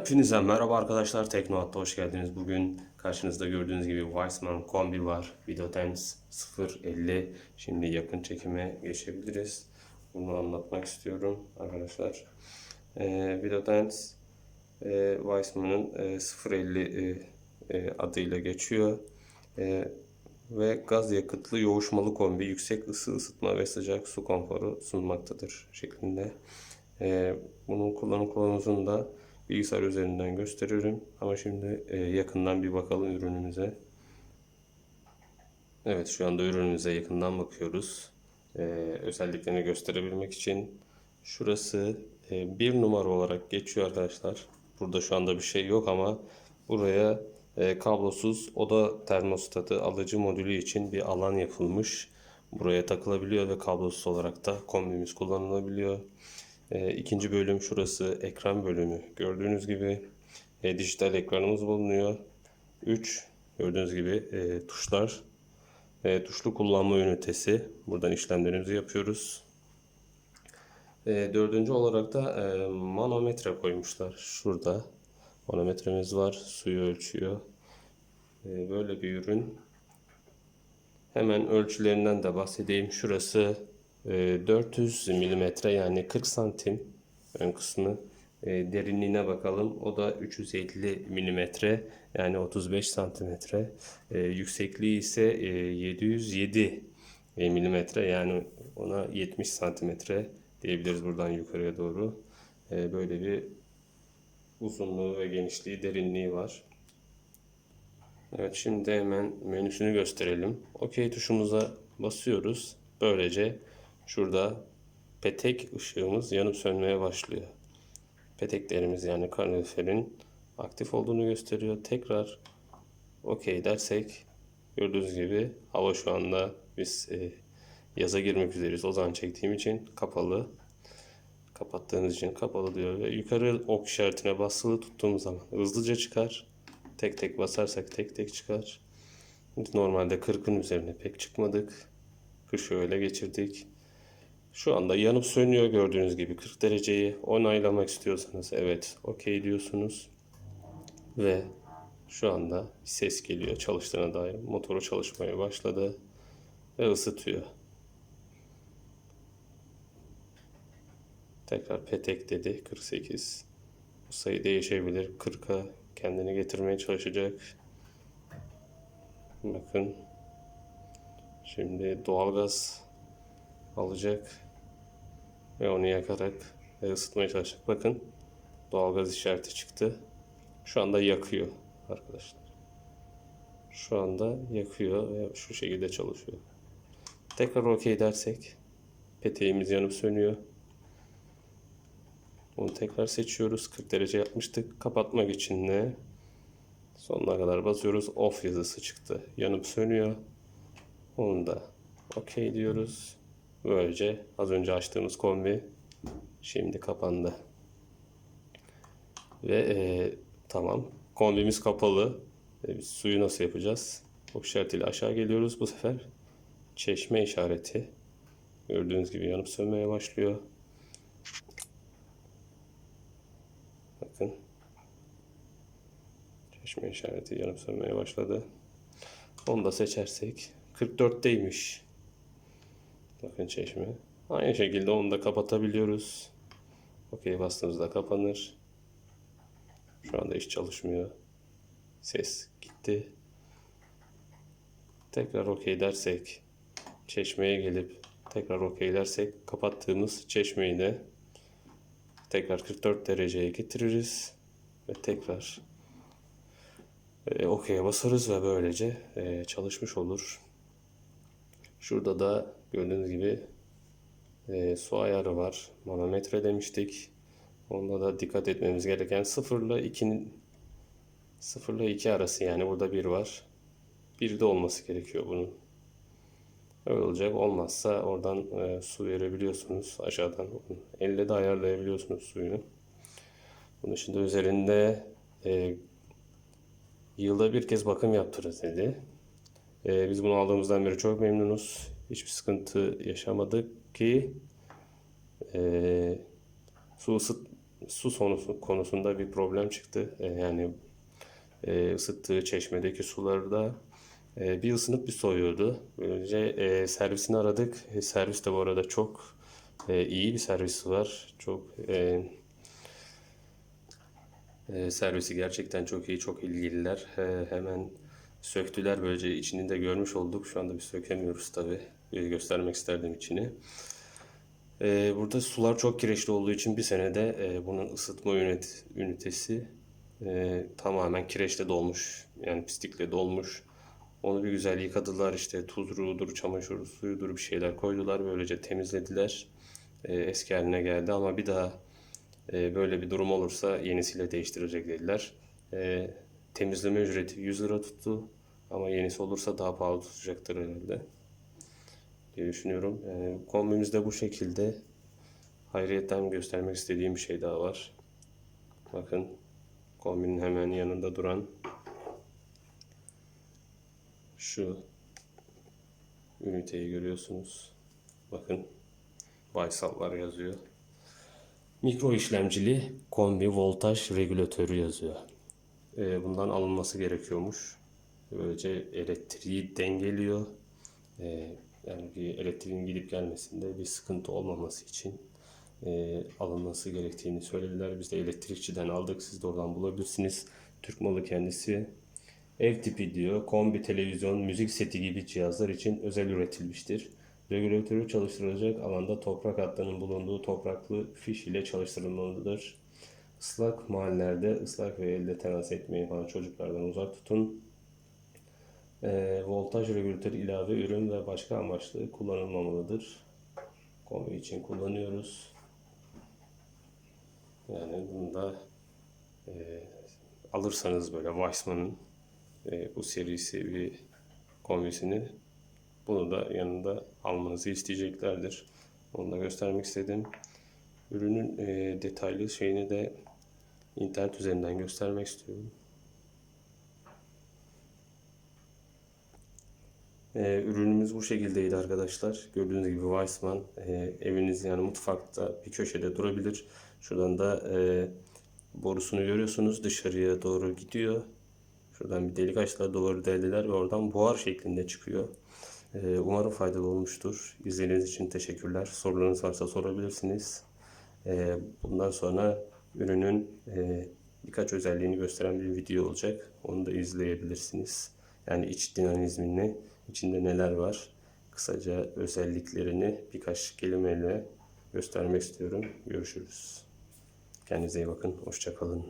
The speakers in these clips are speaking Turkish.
Hepinize merhaba arkadaşlar. Teknoat'ta hoş geldiniz. Bugün karşınızda gördüğünüz gibi Weissman kombi var. Videotens 050. Şimdi yakın çekime geçebiliriz. Bunu anlatmak istiyorum arkadaşlar. Ee, Videotens e, Weissman'ın e, 050 e, e, adıyla geçiyor. E, ve gaz yakıtlı yoğuşmalı kombi yüksek ısı ısıtma ve sıcak su konforu sunmaktadır şeklinde. E, bunun kullanım kılavuzunu da bilgisayar üzerinden gösteriyorum. Ama şimdi e, yakından bir bakalım ürünümüze. Evet şu anda ürünümüze yakından bakıyoruz. E, özelliklerini gösterebilmek için şurası e, bir numara olarak geçiyor arkadaşlar. Burada şu anda bir şey yok ama buraya kablosuz oda termostatı alıcı modülü için bir alan yapılmış. Buraya takılabiliyor ve kablosuz olarak da kombimiz kullanılabiliyor. E, ikinci bölüm şurası ekran bölümü. Gördüğünüz gibi e, dijital ekranımız bulunuyor. 3 gördüğünüz gibi e, tuşlar. E, tuşlu kullanma ünitesi. Buradan işlemlerimizi yapıyoruz. E, dördüncü olarak da e, manometre koymuşlar. Şurada manometremiz var. Suyu ölçüyor. E, böyle bir ürün. Hemen ölçülerinden de bahsedeyim. Şurası 400 milimetre yani 40 santim ön kısmı. E, derinliğine bakalım. O da 350 milimetre yani 35 santimetre. E, yüksekliği ise e, 707 milimetre yani ona 70 santimetre diyebiliriz buradan yukarıya doğru. E, böyle bir uzunluğu ve genişliği, derinliği var. Evet şimdi hemen menüsünü gösterelim. OK tuşumuza basıyoruz. Böylece şurada petek ışığımız yanıp sönmeye başlıyor. Peteklerimiz yani kaloriferin aktif olduğunu gösteriyor. Tekrar OK dersek gördüğünüz gibi hava şu anda biz e, yaza girmek üzereyiz. O zaman çektiğim için kapalı. Kapattığınız için kapalı diyor ve yukarı ok işaretine basılı tuttuğumuz zaman hızlıca çıkar. Tek tek basarsak tek tek çıkar. Normalde 40'ın üzerine pek çıkmadık. Kışı öyle geçirdik. Şu anda yanıp sönüyor gördüğünüz gibi 40 dereceyi onaylamak istiyorsanız evet okey diyorsunuz. Ve şu anda ses geliyor çalıştığına dair. Motoru çalışmaya başladı ve ısıtıyor. Tekrar petek dedi 48. Bu sayı değişebilir. 40'a kendini getirmeye çalışacak. Bakın. Şimdi doğalgaz alacak ve onu yakarak ısıtmaya çalışacak. Bakın doğalgaz işareti çıktı. Şu anda yakıyor arkadaşlar. Şu anda yakıyor ve şu şekilde çalışıyor. Tekrar okey dersek peteğimiz yanıp sönüyor. Bunu tekrar seçiyoruz. 40 derece yapmıştık. Kapatmak için de sonuna kadar basıyoruz. Off yazısı çıktı. Yanıp sönüyor. Onu da OK diyoruz. Böylece az önce açtığımız kombi şimdi kapandı. Ve e, tamam. Kombimiz kapalı. E, biz suyu nasıl yapacağız? Ok işaretiyle aşağı geliyoruz. Bu sefer çeşme işareti. Gördüğünüz gibi yanıp sönmeye başlıyor. Bakın. Çeşme işareti yanıp sönmeye başladı. Onu da seçersek 44'teymiş. Bakın çeşme. Aynı şekilde onu da kapatabiliyoruz. Okey bastığımızda kapanır. Şu anda hiç çalışmıyor. Ses gitti. Tekrar okey dersek çeşmeye gelip tekrar okey dersek kapattığımız çeşmeyi de tekrar 44 dereceye getiririz ve tekrar e, basarız ve böylece e, çalışmış olur. Şurada da gördüğünüz gibi e, su ayarı var. Manometre demiştik. Onda da dikkat etmemiz gereken 0 ile 2'nin 0 ile 2 arası yani burada 1 var. 1 de olması gerekiyor bunun. Öyle olacak. Olmazsa oradan e, su verebiliyorsunuz aşağıdan. Elle de ayarlayabiliyorsunuz suyunu. Bunun şimdi üzerinde e, yılda bir kez bakım yaptırırız dedi. E, biz bunu aldığımızdan beri çok memnunuz. Hiçbir sıkıntı yaşamadık ki e, su ısıt su konusu, konusunda bir problem çıktı. E, yani e, ısıttığı çeşmedeki suları da e, bir ısınıp bir soğuyordu. Böylece e, servisini aradık. E, servis de bu arada çok e, iyi bir servisi var. Çok e, e, servisi gerçekten çok iyi, çok ilgililer. E, hemen söktüler. Böylece içini de görmüş olduk. Şu anda bir sökemiyoruz tabii. E, göstermek isterdim içini. E, burada sular çok kireçli olduğu için bir senede e, bunun ısıtma ünit, ünitesi tamamen kireçle dolmuş. Yani pislikle dolmuş. Onu bir güzel yıkadılar işte tuzluğudur, çamaşır suyudur bir şeyler koydular. Böylece temizlediler. Eski haline geldi ama bir daha böyle bir durum olursa yenisiyle değiştirecek dediler. Temizleme ücreti 100 lira tuttu ama yenisi olursa daha pahalı tutacaktır herhalde diye düşünüyorum. Yani kombimizde bu şekilde. Hayriyetten göstermek istediğim bir şey daha var. Bakın kombinin hemen yanında duran şu üniteyi görüyorsunuz. Bakın Baysallar yazıyor. Mikro işlemcili kombi voltaj regülatörü yazıyor. Ee, bundan alınması gerekiyormuş. Böylece elektriği dengeliyor. Ee, yani bir elektriğin gidip gelmesinde bir sıkıntı olmaması için e, alınması gerektiğini söylediler. Biz de elektrikçiden aldık. Siz de oradan bulabilirsiniz. Türk malı kendisi. Ev tipi diyor. Kombi, televizyon, müzik seti gibi cihazlar için özel üretilmiştir. Regülatörü çalıştırılacak alanda toprak hattının bulunduğu topraklı fiş ile çalıştırılmalıdır. Islak mahallelerde ıslak ve elde temas etmeyin falan çocuklardan uzak tutun. Ee, voltaj regülatörü ilave ürün ve başka amaçlı kullanılmamalıdır. Kombi için kullanıyoruz. Yani bunu da e, alırsanız böyle Weissman'ın e, bu serisi bir kombisini bunu da yanında almanızı isteyeceklerdir. Onu da göstermek istedim. Ürünün e, detaylı şeyini de internet üzerinden göstermek istiyorum. E, ürünümüz bu şekildeydi arkadaşlar. Gördüğünüz gibi Weissman e, eviniz yani mutfakta bir köşede durabilir. Şuradan da e, borusunu görüyorsunuz dışarıya doğru gidiyor. Şuradan bir delik açtılar, doğru deldiler ve oradan buhar şeklinde çıkıyor. Ee, umarım faydalı olmuştur. İzlediğiniz için teşekkürler. Sorularınız varsa sorabilirsiniz. Ee, bundan sonra ürünün e, birkaç özelliğini gösteren bir video olacak. Onu da izleyebilirsiniz. Yani iç dinamizmini, içinde neler var, kısaca özelliklerini birkaç kelimeyle göstermek istiyorum. Görüşürüz. Kendinize iyi bakın. Hoşçakalın.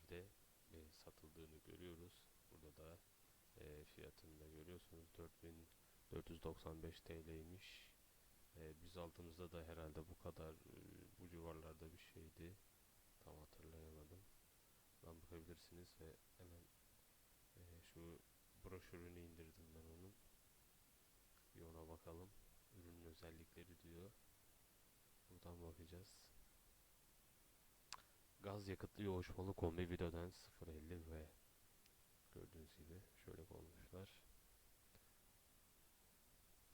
E, N11'de e, satıldığını görüyoruz. Burada da e, fiyatını da görüyorsunuz 4495 TL'ymiş. E, biz aldığımızda da herhalde bu kadar e, bu civarlarda bir şeydi. Tam hatırlayamadım. Buradan bakabilirsiniz ve hemen e, şu broşürünü indirdim ben onun. Bir ona bakalım. Ürünün özellikleri diyor. Buradan bakacağız. Gaz yakıtlı yoğuşmalı kombi videodan 050 v Gördüğünüz gibi şöyle konmuşlar.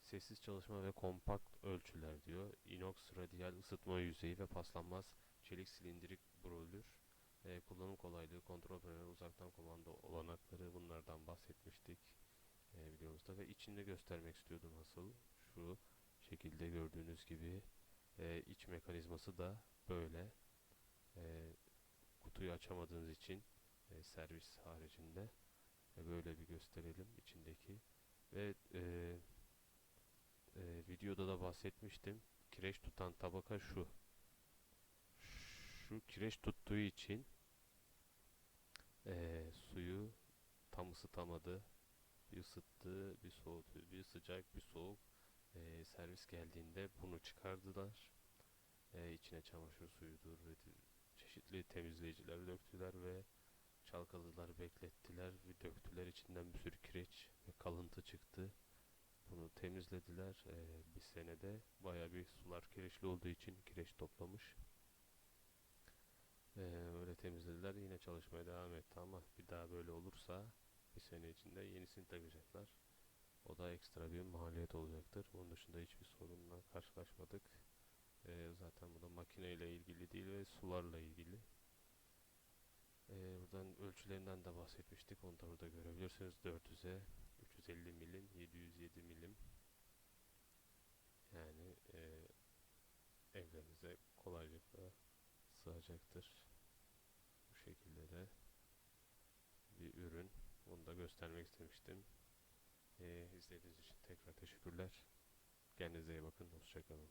Sessiz çalışma ve kompakt ölçüler diyor. Inox radyal ısıtma yüzeyi ve paslanmaz çelik silindirik brolür. Ee, kullanım kolaylığı, kontrol paneli, uzaktan kumanda olanakları bunlardan bahsetmiştik e, videomuzda ve içinde göstermek istiyordum asıl şu şekilde gördüğünüz gibi E, iç mekanizması da böyle. E, kutuyu açamadığınız için e, servis haricinde e, böyle bir gösterelim içindeki. Ve e, e, videoda da bahsetmiştim. Kireç tutan tabaka şu. Şu kireç tuttuğu için e, suyu tam ısıtamadı. Bir ısıttı bir soğuttu bir sıcak bir soğuk. E, servis geldiğinde bunu çıkardılar. E, içine çamaşır suyudur temizleyiciler döktüler ve çalkaladılar, beklettiler ve döktüler içinden bir sürü kireç ve kalıntı çıktı. Bunu temizlediler. Ee, bir senede baya bir sular kireçli olduğu için kireç toplamış. Ee, öyle temizlediler. Yine çalışmaya devam etti ama bir daha böyle olursa bir sene içinde yenisini takacaklar. O da ekstra bir maliyet olacaktır. Bunun dışında hiçbir sorunla karşılaşmadık. Ee, zaten bu da makineyle ilgili değil ve sularla ilgili. Ee, buradan ölçülerinden de bahsetmiştik. Onu da burada görebilirsiniz. 400'e 350 milim, 707 milim. Yani e, evlerinize kolaylıkla sığacaktır. Bu şekilde de bir ürün. Onu da göstermek istemiştim. Ee, izlediğiniz için tekrar teşekkürler. Kendinize iyi bakın. Hoşçakalın.